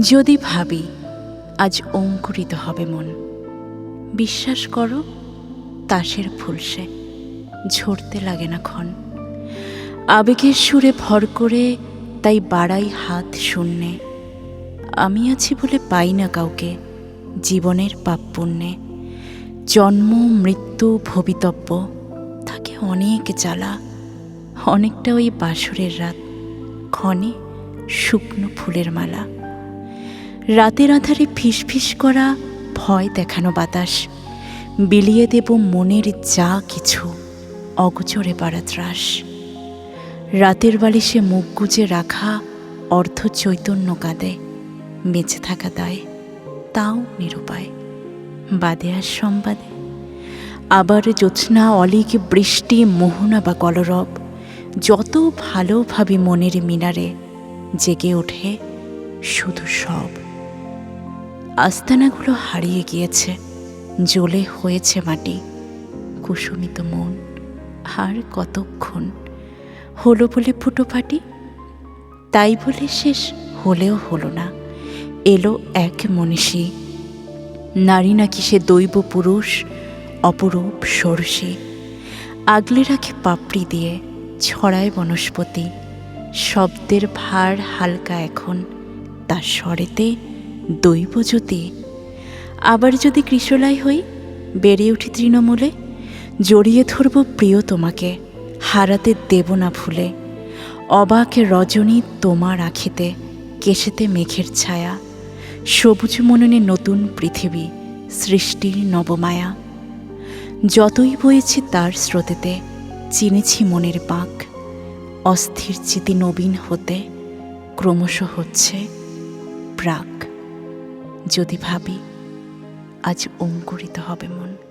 যদি ভাবি আজ অঙ্কুরিত হবে মন, বিশ্বাস করো তাসের ফুল সে ঝরতে লাগে না ক্ষণ। আবেগের সুরে ভর করে তাই বাড়াই হাত শূন্যে। আমি আছি বলে পাই না কাউকে জীবনের পাপ পুণ্যে। জন্ম, মৃত্যু, ভবিতব্য, থাকে অনেক জ্বালা, অনেকটা ওই বাসরের রাত, ক্ষণে শুকনো ফুলের মালা। রাতের আধারে ফিস ফিস করা, ভয় দেখানো বাতাস। বিলিয়ে দেব মনের যা কিছু, অগোচরে পাড়া ত্রাস। রাতের বালিশে মুখ গুজে রাখা, অর্ধ চৈতন্য কাঁদে, বেঁচে থাকা দায়, তাও নিরুপায়। বাদে আর সম্বাদে। আবার জ্যোৎস্না, অলিক বৃষ্টি, মোহনা বা কলরব, যত ভালোভাবে মনের মিনারে, জেগে ওঠে শুধু সব। আস্তানাগুলো হারিয়ে গিয়েছে, জ্বলে হয়েছে মাটি, কুসুমিত মন, আর কতক্ষণ? হলো বলে ফুটো ফাটি তাই বলে শেষ হলেও হলো না। এলো এক মনীষী। নারী নাকি সে দৈব পুরুষ, অপরূপ সরসী। আগলে রাখে পাপড়ি দিয়ে, ছড়ায় বনস্পতি। শব্দের ভার হালকা এখন, তার স্বরেতে দৈব জ্যোতি আবার যদি কৃষলাই হই, বেড়ে উঠি তৃণমূলে, জড়িয়ে ধরব প্রিয় তোমাকে, হারাতে দেব না ভুলে। অবাক রজনী তোমার আখিতে, কেশেতে মেঘের ছায়া। সবুজ মননে নতুন পৃথিবী, সৃষ্টির নবমায়া। যতই বয়েছি তার স্রোতেতে, চিনেছি মনের বাঁক। অস্থির চিতি নবীন হতে, ক্রমশ হচ্ছে প্রাক। যদি ভাবি আজ অঙ্কুরিত হবে মন।